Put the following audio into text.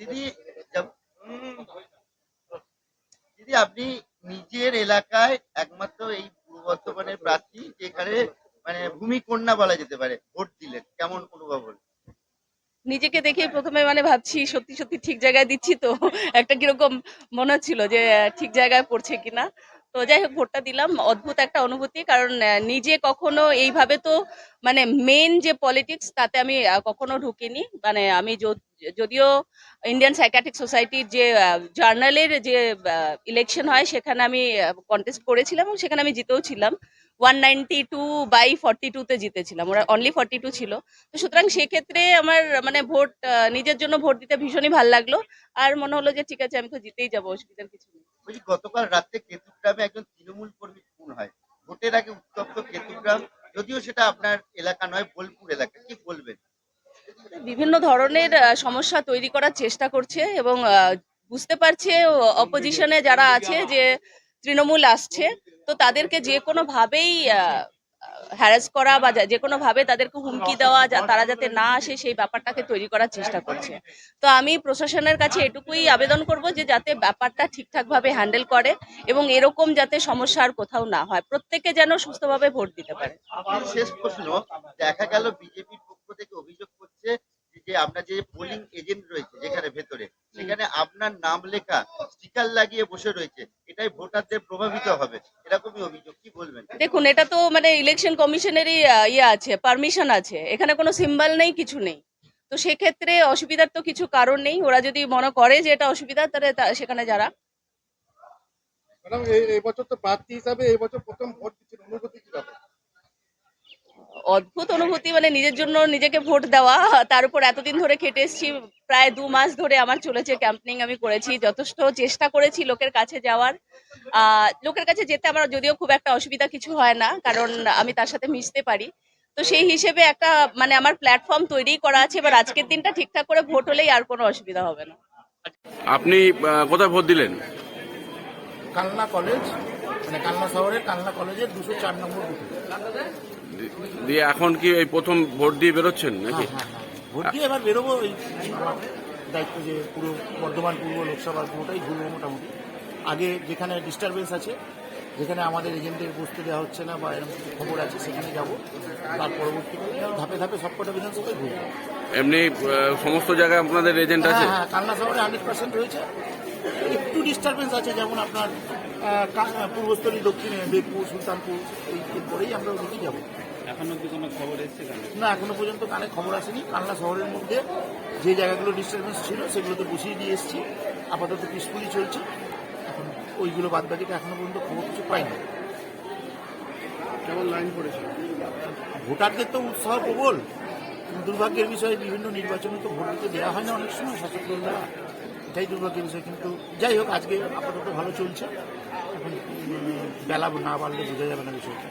দিদি দিদি আপনি নিজের এলাকায় একমাত্র এই পূর্ব বর্ধমানের প্রার্থী যেখানে মানে ভূমি কন্যা বলা যেতে পারে, ভোট দিলেন, কেমন অনুভব হল? নিজেকে দেখে প্রথমে মানে ভাবছি, সত্যি সত্যি ঠিক জায়গায় দিচ্ছি তো, একটা কীরকম মনে হচ্ছিল যে, ঠিক জায়গায় পড়ছে কিনা। তো যাই হোক ভোটটা দিলাম। অদ্ভুত একটা অনুভূতি, কারণ নিজে কখনো এইভাবে তো মানে মেন যে পলিটিক্স তাতে আমি কখনো ঢুকিনি। মানে আমি যদিও ইন্ডিয়ান সাইকাট্রিক সোসাইটির যে জার্নালের যে ইলেকশন হয়, সেখানে আমি কন্টেস্ট করেছিলাম এবং সেখানে আমি জিতেও ছিলাম। One ninety two by forty টুতে জিতেছিলাম। ওরা অনলি ফর্টি টু ছিল। তো সুতরাং সেক্ষেত্রে আমার মানে ভোট নিজের জন্য ভোট দিতে ভীষণই ভালো লাগল। আর মনে হলো যে, ঠিক আছে, আমি তো জিতেই যাব, অসুবিধার কিছু নেই। গতকাল রাতে যদিও সেটা আপনার এলাকা নয়, বোলপুর এলাকা। কি বলবেন? বিভিন্ন ধরনের সমস্যা তৈরি করার চেষ্টা করছে এবং বুঝতে পারছে অপোজিশনে যারা আছে যে তৃণমূল আসছে, তো তাদেরকে যে কোনো ভাবেই হ্যারাস করা বা যা- কোনো ভাবে তাদেরকে হুমকি দেওয়া তারা যাতে না আসে সেই ব্যাপারটাকে তৈরি করার চেষ্টা করছে। তো আমি প্রশাসনের কাছে এটুকুই আবেদন করব যে, যাতে ব্যাপারটা ঠিকঠাক ভাবে হ্যান্ডেল করে এবং এরকম যাতে সমস্যা আর কোথাও না হয়। প্রত্যেকে যেন সুস্থভাবে ভোট দিতে পারে। শেষ প্রশ্ন, দেখা গেল বিজেপির পক্ষ থেকে অভিযোগ করছে যে আপনার যে পোলিং এজেন্ট রয়েছে যেখানে ভেতরে, সেখানে আপনার নাম লেখা স্টিকার লাগিয়ে বসে রয়েছে। এটাই ভোটারদের প্রভাবিত হবে এরকমই অভিযোগ কি বলবেন? দেখুন এটা তো মানে ইলেকশন কমিশনেরই ইয়ে আছে পারমিশন আছে এখানে কোনো সিম্বল নেই কিছু নেই। তো সেক্ষেত্রে অসুবিধার তো কিছু কারণ নেই ওরা যদি মনে করে যে এটা অসুবিধা তাহলে সেখানে যারা ম্যাডাম এই বছর তো প্রার্থী হিসাবে এই বছর প্রথম ভোট দিচ্ছেন অনুভূতি কি অদ্ভুত অনুভূতি মানে নিজের জন্য নিজেকে ভোট দেওয়া তার উপর এতদিন ধরে খেটে এসেছি প্রায় দু মাস ধরে আমার চলেছে ক্যাম্পেনিং আমি করেছি যথেষ্ট চেষ্টা করেছি লোকের কাছে যাওয়ার। লোকের কাছে যেতে আমার যদিও খুব একটা অসুবিধা কিছু হয় না কারণ আমি তার সাথে মিশতে পারি। তো সেই হিসেবে একটা মানে আমার প্ল্যাটফর্ম তৈরি করা আছে এবার আজকের দিনটা ঠিকঠাক করে ভোট হলেই আর কোনো অসুবিধা হবে না। আপনি কোথায় ভোট দিলেন? কালনা কলেজ। মানে কালনা শহরের কালনা কলেজের দুশো চার নম্বর দিয়ে এখন কি এই প্রথম ভোট দিয়ে বেরোচ্ছেন নাকি? হ্যাঁ, হ্যাঁ, হ্যাঁ। ভোট দিয়ে এবার বেরোবো আমার দায়িত্ব যে পুরো বর্ধমান পূর্ব লোকসভার পুরোটাই ঘুরবো মোটামুটি। আগে যেখানে ডিস্টারবেন্স আছে যেখানে আমাদের এজেন্টের বসতে দেওয়া হচ্ছে না বা এরকম খবর আছে সেখানে যাব। তার পরবর্তীকালে ধাপে ধাপে সবকটা বিধানসভায় ঘুরবো। এমনি সমস্ত জায়গায় আপনাদের এজেন্ট আছে? হ্যাঁ কালনা শহরে হান্ড্রেড পার্সেন্ট রয়েছে। একটু ডিস্টারবেন্স আছে যেমন আপনার পূর্বস্থলী দক্ষিণে দেবপুর সুলতানপুর এই এরপরেই আমরা ওদিকে যাব। এখনও কি কোনো খবর এসছে না এখনও পর্যন্ত কানে খবর আসেনি। কালনা শহরের মধ্যে যে জায়গাগুলো ডিস্টারবেন্স ছিল সেগুলোতে বসিয়ে দিয়ে এসেছি। আপাতত পিসফুলি চলছে। এখন ওইগুলো বাদ বাকিটা এখনও পর্যন্ত খবর কিছু পাইনি। কেমন লাইন পড়েছে? ভোটারদের তো উৎসাহ প্রবল। দুর্ভাগ্যের বিষয়ে বিভিন্ন নির্বাচনে তো ভোট দিতে দেওয়া হয় না অনেক সময় দ্বারা এটাই দুর্ভাগ্যের বিষয়। কিন্তু যাই হোক আজকে আপাতত ভালো চলছে। এখন বেলা না বাড়লে বোঝা যাবে না বিষয়টা।